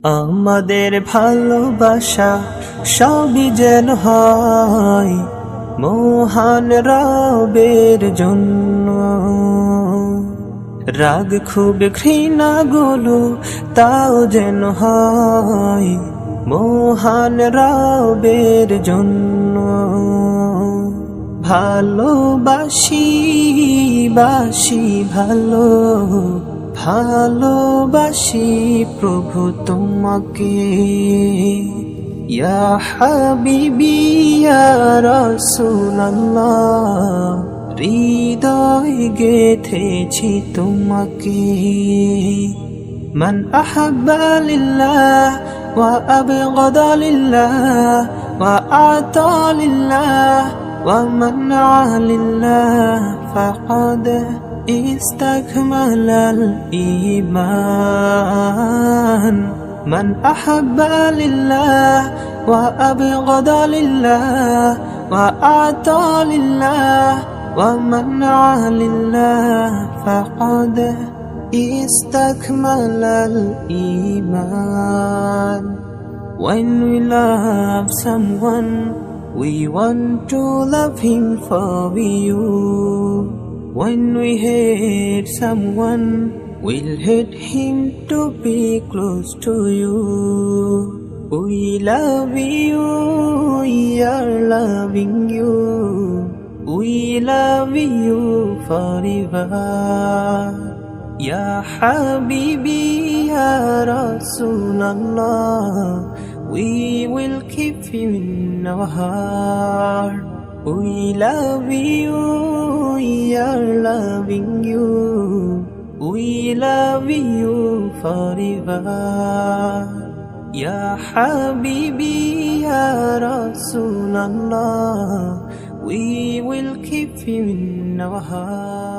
আমাদের ভালোবাসা সবই যেন হয় মহান রবের জন্য। রাগ খুব ঘৃণা গুলো তাও যেন হয় মহান রবের জন্য। ভালোবাসি বাসি ভালো ভালোবাসি প্রভু তোমাকে। হৃদয় গেথেছি তোমাকে। মন আহাব্বা আবে ওয়া আবগাদা لله ومنع لله فقد استكمل الإيمان. من أحب لله وأبغض لله وأعطى لله ومنع لله فقد استكمل الإيمان. When we love someone, we want to love him for you. When we hate someone, we'll hate him to be close to you. We love you, we are loving you. We love you forever. Ya Habibi, Ya Rasulallah, we will keep you in our heart. We love you, we are loving you. We love you forever. Ya Habibi, Ya Rasulallah, we will keep you in our heart.